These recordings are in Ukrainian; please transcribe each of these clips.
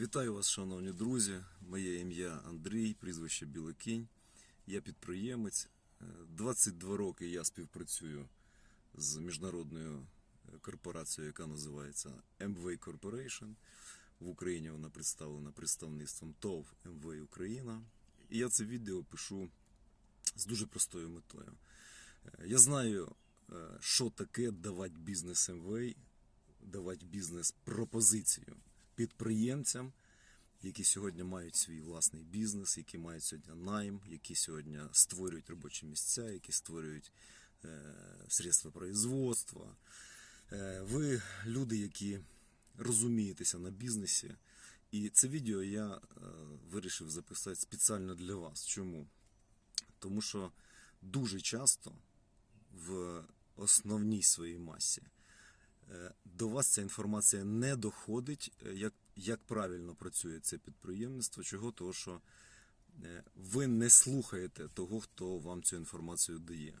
Вітаю вас, шановні друзі. Моє ім'я Андрій, прізвище Білокінь. Я підприємець. Е, 22 роки я співпрацюю з міжнародною е, корпорацією, яка називається MV Corporation. В Україні вона представлена представництвом ТОВ МВ Україна. І я це відео пишу з дуже простою метою. Е, Я знаю, е, що таке давати бізнес МВ, давати бізнес пропозицію підприємцям, які сьогодні мають свій власний бізнес, які мають сьогодні найм, які сьогодні створюють робочі місця, які створюють е, средства производства. Е, ви люди, які розумієтеся на бізнесі. І це відео я е, вирішив записати спеціально для вас. Чому? Тому що дуже часто в основній своїй масі до вас ця інформація не доходить, е, як, як правильно працює це підприємництво. Чого? Того, що е, ви не слухаєте того, хто вам цю інформацію дає.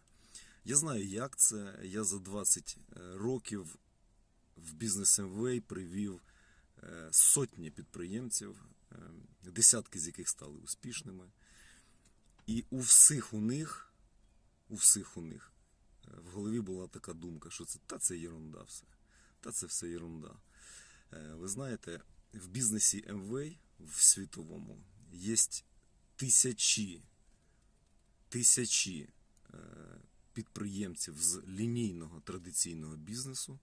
Я знаю, як це. Я за 20 років в бізнес МВ привів е, сотні підприємців, е, десятки з яких стали успішними. І у всіх у них, у всіх у них е, в голові була така думка, що це та це єрунда все. Та це все єрунда. Е, Ви знаєте, в бізнесі МВ в світовому є тисячі, тисячі е, підприємців з лінійного традиційного бізнесу,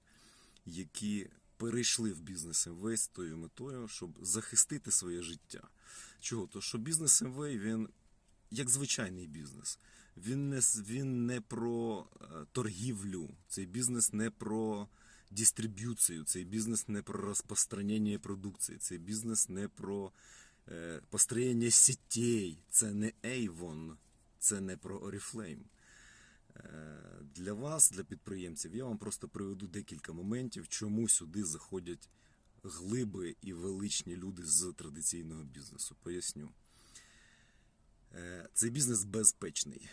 які перейшли в бізнес МВ з тою метою, щоб захистити своє життя. Чого? То що бізнес МВ він як звичайний бізнес. Він не, він не про е, торгівлю, цей бізнес не про дистриб'юцію, цей бізнес не про розпространення продукції, цей бізнес не про е, построєння сітей, це не Avon, це не про Oriflame. Е, Для вас, для підприємців, я вам просто приведу декілька моментів, чому сюди заходять глиби і величні люди з традиційного бізнесу. Поясню. Е, Цей бізнес безпечний,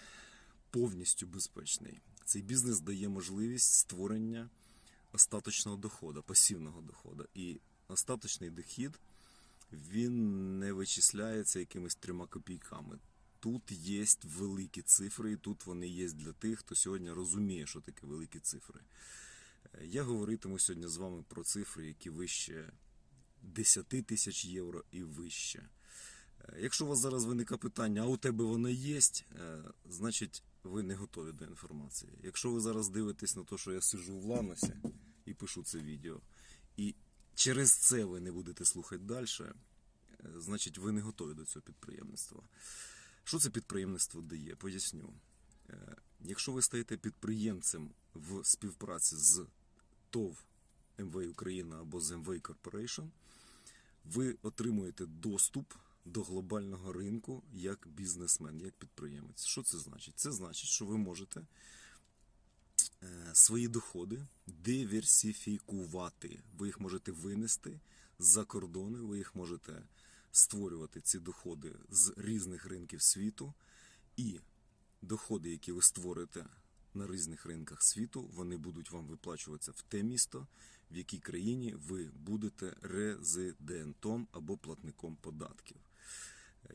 повністю безпечний. Цей бізнес дає можливість створення остаточного доходу, пасивного доходу. І остаточний дохід він не вичисляється якимись трьома копійками. Тут є великі цифри, і тут вони є для тих, хто сьогодні розуміє, що таке великі цифри. Е, Я говоритиму сьогодні з вами про цифри, які вище 10 тисяч євро і вище. Е, Якщо у вас зараз виникає питання, а у тебе воно є, е, значить ви не готові до інформації. Якщо ви зараз дивитесь на те, що я сиджу в Ланосі і пишу це відео, і через це ви не будете слухати далі, значить ви не готові до цього підприємництва. Що це підприємництво дає? Поясню. Е, Якщо ви стаєте підприємцем в співпраці з ТОВ МВ Україна або з МВ Corporation, ви отримуєте доступ до глобального ринку як бізнесмен, як підприємець. Що це значить? Це значить, що ви можете е, свої доходи диверсифікувати. Ви їх можете винести за кордони, ви їх можете створювати ці доходи з різних ринків світу, і доходи, які ви створите на різних ринках світу, вони будуть вам виплачуватися в те місто, в якій країні ви будете резидентом або платником податків.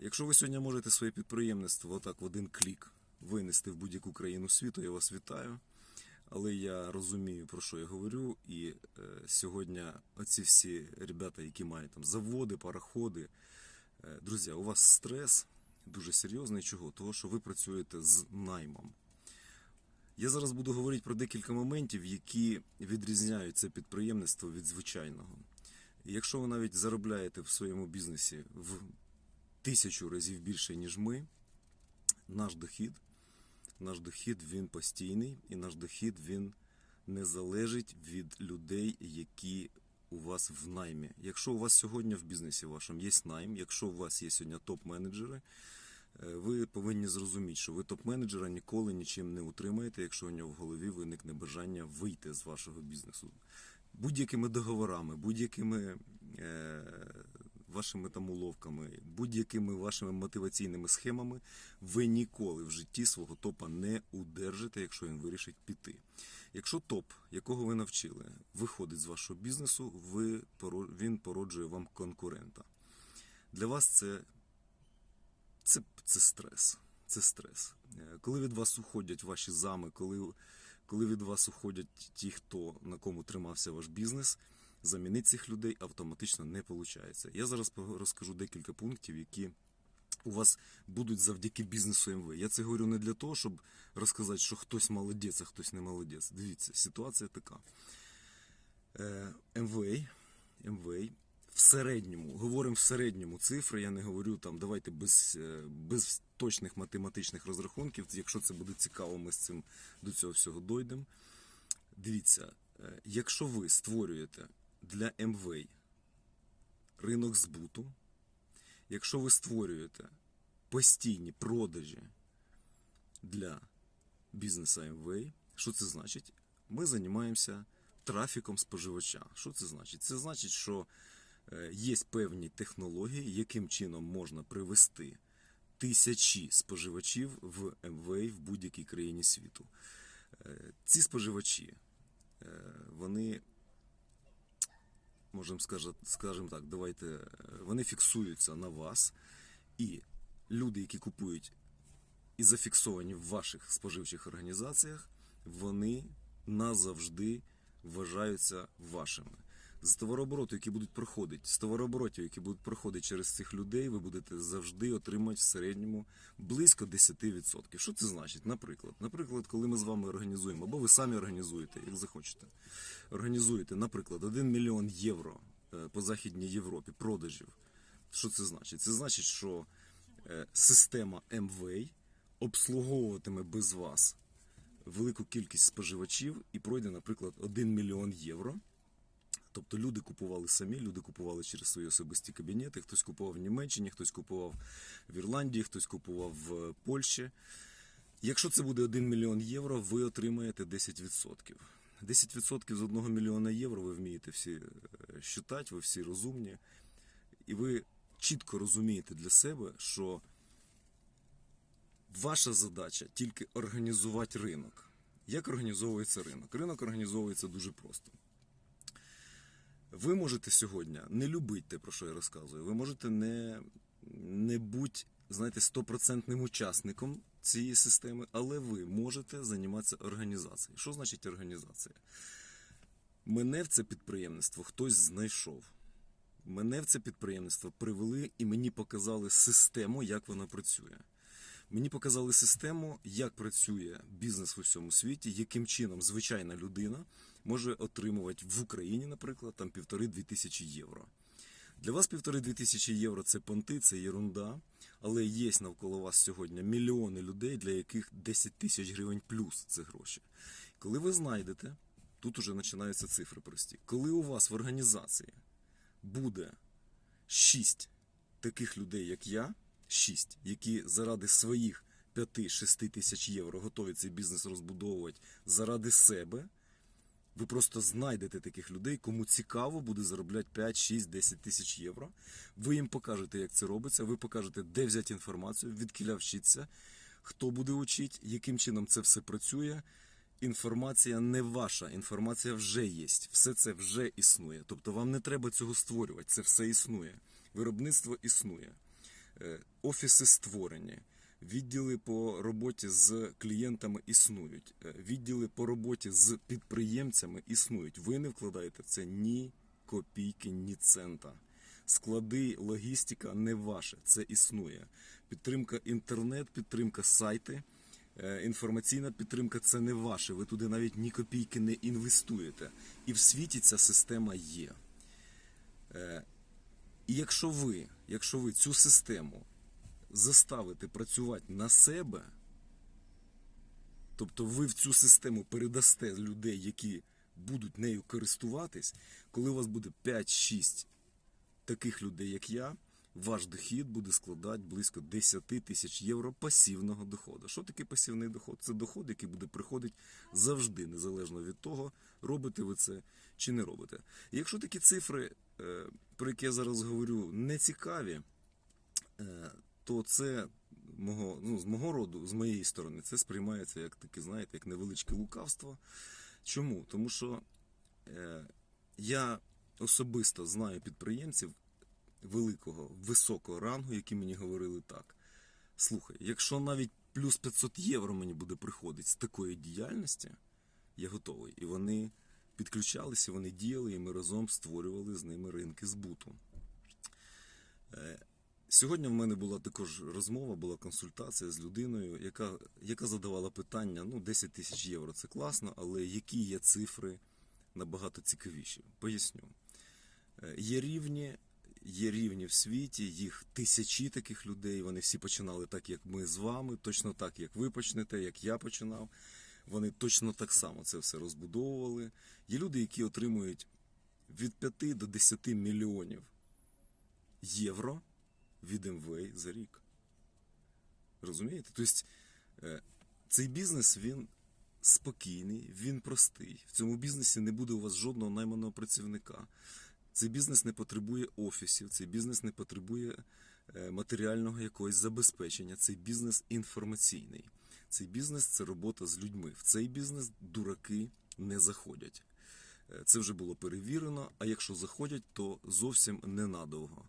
Якщо ви сьогодні можете своє підприємництво отак в один клік винести в будь-яку країну світу, я вас вітаю. Але я розумію, про що я говорю. І е, сьогодні оці всі ребята, які мають там заводи, пароходи, е, друзі, у вас стрес дуже серйозний. Чого? Того, що ви працюєте з наймом. Я зараз буду говорити про декілька моментів, які відрізняють це підприємництво від звичайного. Якщо ви навіть заробляєте в своєму бізнесі в тисячу разів більше, ніж ми, наш дохід, наш дохід він постійний, і наш дохід він не залежить від людей, які у вас в наймі. Якщо у вас сьогодні в бізнесі вашому є найм, якщо у вас є сьогодні топ-менеджери, е, ви повинні зрозуміти, що ви топ-менеджера ніколи нічим не утримаєте, якщо у нього в голові виникне бажання вийти з вашого бізнесу. Будь-якими договорами, будь-якими е, вашими там уловками, будь-якими вашими мотиваційними схемами, ви ніколи в житті свого топа не удержите, якщо він вирішить піти. Якщо топ, якого ви навчили, виходить з вашого бізнесу, ви, він породжує вам конкурента. Для вас це, це, це стрес. Це стрес. Е, Коли від вас уходять ваші зами, коли, коли від вас уходять ті, хто на кому тримався ваш бізнес, замінити цих людей автоматично не виходить. Я зараз розкажу декілька пунктів, які у вас будуть завдяки бізнесу МВ. Я це говорю не для того, щоб розказати, що хтось молодець, а хтось не молодець. Дивіться, ситуація така. Е, МВ, в середньому, говоримо в середньому цифри, я не говорю там, давайте без, е, без точних математичних розрахунків. Якщо це буде цікаво, ми з цим до цього всього дойдемо. Дивіться, е, якщо ви створюєте для МВ ринок збуту, якщо ви створюєте постійні продажі для бізнесу МВ, що це значить? Ми займаємося трафіком споживача. Що це значить? Це значить, що е, є певні технології, яким чином можна привести тисячі споживачів в МВ в будь-якій країні світу. Е, Ці споживачі, е, вони, можемо скажемо так, давайте, е, вони фіксуються на вас, і люди, які купують і зафіксовані в ваших споживчих організаціях, вони назавжди вважаються вашими. З товарообороту, які будуть проходити, з товарооборотів, які будуть проходити через цих людей, ви будете завжди отримати в середньому близько 10%. Що це значить? Наприклад, наприклад, коли ми з вами організуємо, або ви самі організуєте, як захочете, організуєте, наприклад, 1 мільйон євро е, по Західній Європі продажів. Що це значить? Це значить, що е, система МВ обслуговуватиме без вас велику кількість споживачів і пройде, наприклад, 1 мільйон євро. Тобто люди купували самі, люди купували через свої особисті кабінети. Хтось купував в Німеччині, хтось купував в Ірландії, хтось купував в Польщі. Якщо це буде 1 мільйон євро, ви отримаєте 10%. 10% з 1 мільйона євро ви вмієте всі считати, ви всі розумні. І ви чітко розумієте для себе, що ваша задача тільки організувати ринок. Як організовується ринок? Ринок організовується дуже просто. Ви можете сьогодні не любити те, про що я розказую. Ви можете не, не бути, знаєте, стопроцентним учасником цієї системи, але ви можете займатися організацією. Що значить організація? Мене в це підприємництво хтось знайшов. Мене в це підприємництво привели і мені показали систему, як вона працює. Мені показали систему, як працює бізнес в усьому світі, яким чином звичайна людина може отримувати в Україні, наприклад, там півтори-дві тисячі євро. Для вас півтори-дві тисячі євро це понти, це єрунда, але є навколо вас сьогодні мільйони людей, для яких 10 тисяч гривень плюс це гроші. Коли ви знайдете, тут уже починаються цифри прості. Коли у вас в організації буде 6 таких людей, як я, 6, які заради своїх 5-6 тисяч євро готові цей бізнес розбудовувати заради себе, ви просто знайдете таких людей, кому цікаво буде заробляти 5, 6, 10 тисяч євро. Ви їм покажете, як це робиться, ви покажете, де взяти інформацію, відкіля вчиться, хто буде учити, яким чином це все працює. Інформація не ваша, інформація вже є. Все це вже існує. Тобто вам не треба цього створювати, це все існує. Виробництво існує. Е, Офіси створені, відділи по роботі з клієнтами існують, е, відділи по роботі з підприємцями існують. Ви не вкладаєте це ні копійки, ні цента. Склади, логістика не ваше, це існує. Підтримка інтернет, підтримка сайти, е, інформаційна підтримка це не ваше. Ви туди навіть ні копійки не інвестуєте. І в світі ця система є. Е, і якщо ви, якщо ви цю систему заставите працювати на себе, тобто ви в цю систему передасте людей, які будуть нею користуватись, коли у вас буде 5-6 таких людей, як я, ваш дохід буде складати близько 10 тисяч євро пасивного доходу. Що таке пасивний доход? Це доход, який буде приходити завжди, незалежно від того, робите ви це чи не робите. І якщо такі цифри, е, про які я зараз говорю, не цікаві, е, то це мого, ну, з мого роду, з моєї сторони, це сприймається як таке, знаєте, як невеличке лукавство. Чому? Тому що е, я особисто знаю підприємців, великого, високого рангу, які мені говорили так. Слухай, якщо навіть плюс 500 євро мені буде приходити з такої діяльності, я готовий. І вони підключалися, вони діяли, і ми разом створювали з ними ринки збуту. Сьогодні в мене була також розмова, була консультація з людиною, яка, яка задавала питання: ну, 10 тисяч євро це класно, але які є цифри набагато цікавіші? Поясню. Е, Є рівні, є рівні в світі, їх тисячі таких людей. Вони всі починали так, як ми з вами, точно так, як ви почнете, як я починав. Вони точно так само це все розбудовували. Є люди, які отримують від 5 до 10 мільйонів євро від МВ за рік. Розумієте? Тобто е, цей бізнес він спокійний, він простий. В цьому бізнесі не буде у вас жодного найманого працівника. Цей бізнес не потребує офісів, цей бізнес не потребує е, матеріального якогось забезпечення. Цей бізнес інформаційний. Цей бізнес це робота з людьми. В цей бізнес дураки не заходять. Е, Це вже було перевірено, а якщо заходять, то зовсім ненадовго.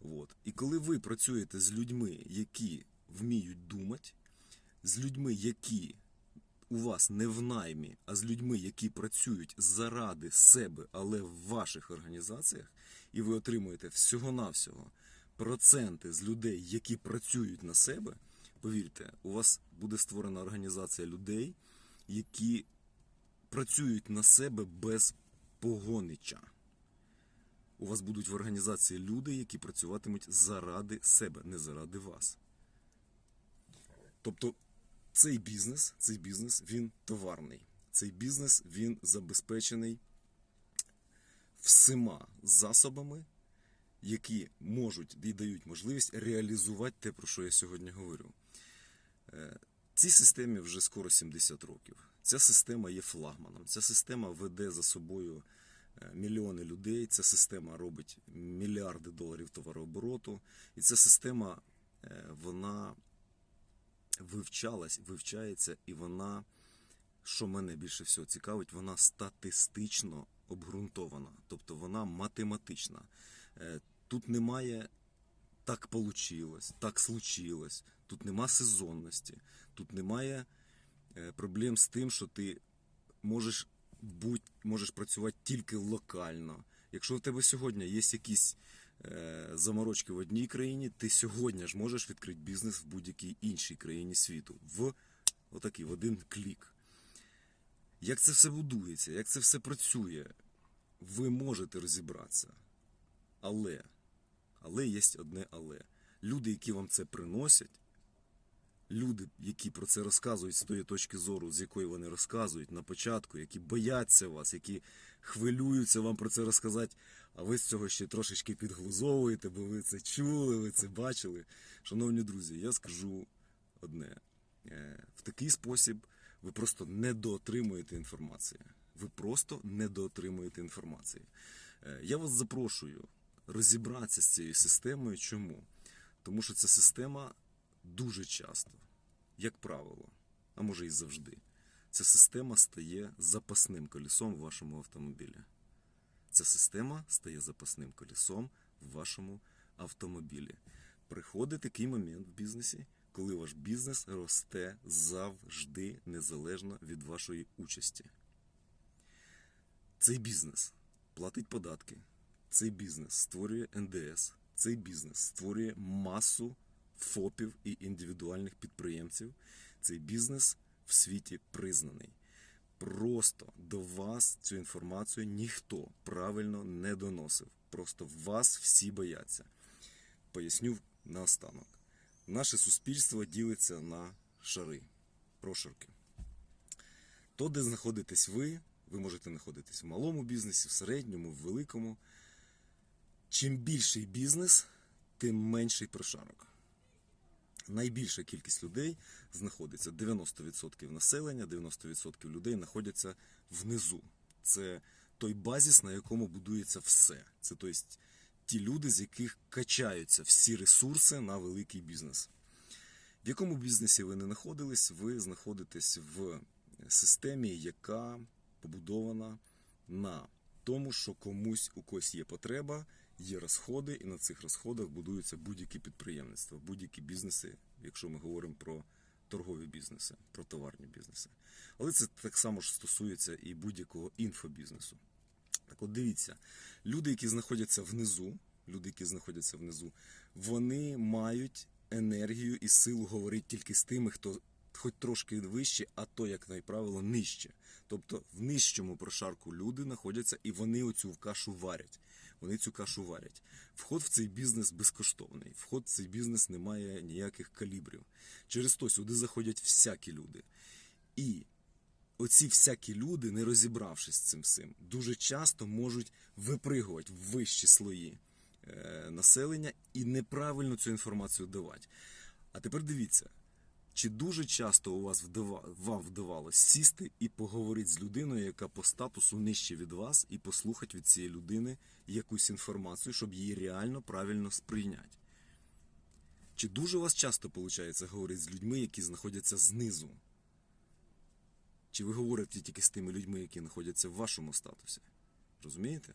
От. І коли ви працюєте з людьми, які вміють думати, з людьми, які у вас не в наймі, а з людьми, які працюють заради себе, але в ваших організаціях, і ви отримуєте всього-навсього проценти з людей, які працюють на себе, повірте, у вас буде створена організація людей, які працюють на себе без погонича. У вас будуть в організації люди, які працюватимуть заради себе, не заради вас. Тобто цей бізнес, цей бізнес він товарний. Цей бізнес він забезпечений всіма засобами, які можуть і дають можливість реалізувати те, про що я сьогодні говорю. Е, Цій системі вже скоро 70 років. Ця система є флагманом. Ця система веде за собою мільйони людей. Ця система робить мільярди доларів товарообороту. І ця система е, вона вивчалась, вивчається, і вона, що мене більше всього цікавить, вона статистично обґрунтована, тобто вона математична. Е, Тут немає так получилось, так случилось. Тут нема сезонності, тут немає е, проблем з тим, що ти можеш будь, можеш працювати тільки локально. Якщо в тебе сьогодні є якісь е, заморочки в одній країні, ти сьогодні ж можеш відкрити бізнес в будь-якій іншій країні світу. В отакий, в один клік. Як це все будується, як це все працює, ви можете розібратися. Але, але є одне але. Люди, які вам це приносять, люди, які про це розказують з тої точки зору, з якої вони розказують на початку, які бояться вас, які хвилюються вам про це розказати, а ви з цього ще трошечки підглузовуєте, бо ви це чули, ви це бачили. Шановні друзі, я скажу одне: Е, в такий спосіб ви просто недоотримуєте інформації. Ви просто недоотримуєте інформації. Е, Я вас запрошую розібратися з цією системою. Чому? Тому що ця система дуже часто, як правило, а може і завжди, ця система стає запасним колесом в вашому автомобілі. Ця система стає запасним колесом в вашому автомобілі. Приходить такий момент в бізнесі, коли ваш бізнес росте завжди незалежно від вашої участі. Цей бізнес платить податки, цей бізнес створює НДС, цей бізнес створює масу ФОПів і індивідуальних підприємців. Цей бізнес в світі признаний. Просто до вас цю інформацію ніхто правильно не доносив. Просто вас всі бояться. Поясню наостанок. Наше суспільство ділиться на шари, прошарки. То, де знаходитесь ви, ви можете знаходитись в малому бізнесі, в середньому, в великому. Чим більший бізнес, тим менший прошарок. Найбільша кількість людей знаходиться 90% населення, 90% людей знаходяться внизу. Це той базіс, на якому будується все. Це тобто, ті люди, з яких качаються всі ресурси на великий бізнес. В якому бізнесі ви не знаходились, ви знаходитесь в системі, яка побудована на тому, що комусь у когось є потреба, є розходи, і на цих розходах будуються будь-які підприємництва, будь-які бізнеси, якщо ми говоримо про торгові бізнеси, про товарні бізнеси. Але це так само ж стосується і будь-якого інфобізнесу. Так от дивіться, люди, які знаходяться внизу, люди, які знаходяться внизу, вони мають енергію і силу говорити тільки з тими, хто хоч трошки вище, а то, як як правило, нижче. Тобто в нижчому прошарку люди знаходяться і вони оцю кашу варять. Вони цю кашу варять. Вход в цей бізнес безкоштовний. Вход в цей бізнес не має ніяких калібрів. Через то сюди заходять всякі люди. І оці всякі люди, не розібравшись з цим всім, дуже часто можуть випригувати в вищі слої е, населення і неправильно цю інформацію давати. А тепер дивіться, чи дуже часто у вас вдава, вам вдавалось сісти і поговорити з людиною, яка по статусу нижче від вас, і послухати від цієї людини якусь інформацію, щоб її реально правильно сприйняти? Чи дуже у вас часто виходить говорити з людьми, які знаходяться знизу? Чи ви говорите тільки з тими людьми, які знаходяться в вашому статусі? Розумієте?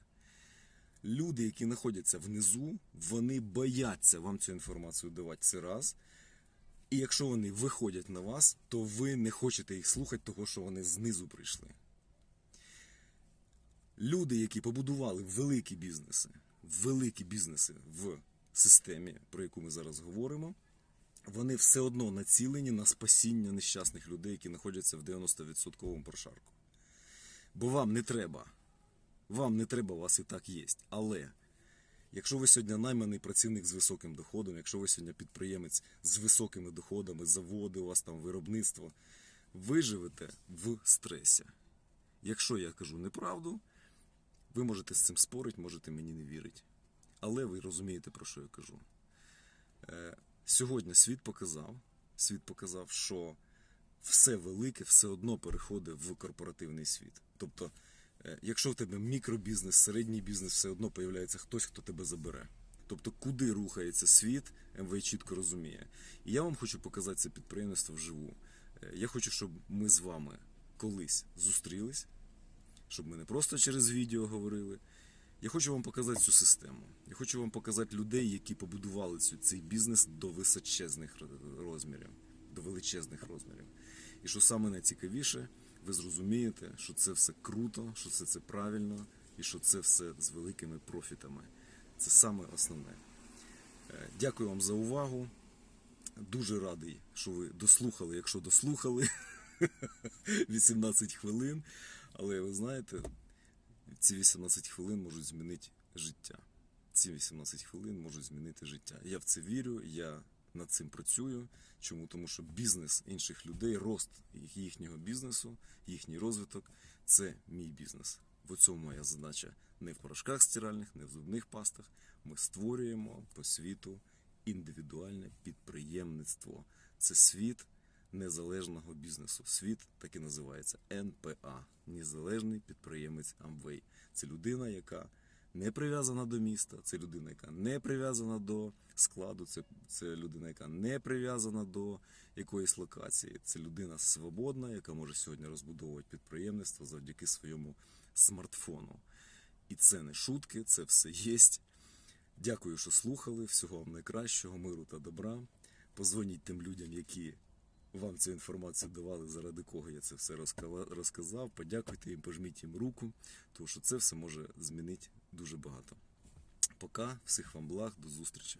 Люди, які знаходяться внизу, вони бояться вам цю інформацію давати це раз. І якщо вони виходять на вас, то ви не хочете їх слухати, того що вони знизу прийшли. Люди, які побудували великі бізнеси, великі бізнеси в системі, про яку ми зараз говоримо, вони все одно націлені на спасіння нещасних людей, які знаходяться в 90% прошарку. Бо вам не треба, вам не треба, у вас і так є. Але якщо ви сьогодні найманий працівник з високим доходом, якщо ви сьогодні підприємець з високими доходами, заводи, у вас там виробництво, ви живете в стресі. Якщо я кажу неправду, ви можете з цим спорити, можете мені не вірити. Але ви розумієте, про що я кажу. Е, Сьогодні світ показав, світ показав, що все велике все одно переходить в корпоративний світ. Тобто, якщо в тебе мікробізнес, середній бізнес, все одно появляється хтось, хто тебе забере. Тобто, куди рухається світ, МВ чітко розуміє. І я вам хочу показати це підприємство вживу. Е, Я хочу, щоб ми з вами колись зустрілись, щоб ми не просто через відео говорили. Я хочу вам показати цю систему. Я хочу вам показати людей, які побудували цю, цей бізнес до височезних розмірів, до величезних розмірів. І що саме найцікавіше, ви зрозумієте, що це все круто, що це, це правильно, і що це все з великими профітами. Це саме основне. Е, Дякую вам за увагу. Дуже радий, що ви дослухали, якщо дослухали 18 хвилин. Але ви знаєте, ці 18 хвилин можуть змінити життя. Ці 18 хвилин можуть змінити життя. Я в це вірю, я над цим працюю. Чому? Тому що бізнес інших людей, рост їхнього бізнесу, їхній розвиток це мій бізнес. В цьому моя задача не в порошках стиральних, не в зубних пастах. Ми створюємо по світу індивідуальне підприємництво. Це світ незалежного бізнесу. Світ так і називається НПА Незалежний підприємець Амвей. Це людина, яка не прив'язана до міста, це людина, яка не прив'язана до складу, це, це людина, яка не прив'язана до якоїсь локації. Це людина свободна, яка може сьогодні розбудовувати підприємництво завдяки своєму смартфону. І це не шутки, це все є. Дякую, що слухали. Всього вам найкращого, миру та добра. Позвоніть тим людям, які вам цю інформацію давали, заради кого я це все розказав. Подякуйте їм, пожміть їм руку, тому що це все може змінити дуже багато. Пока, всіх вам благ, до зустрічі.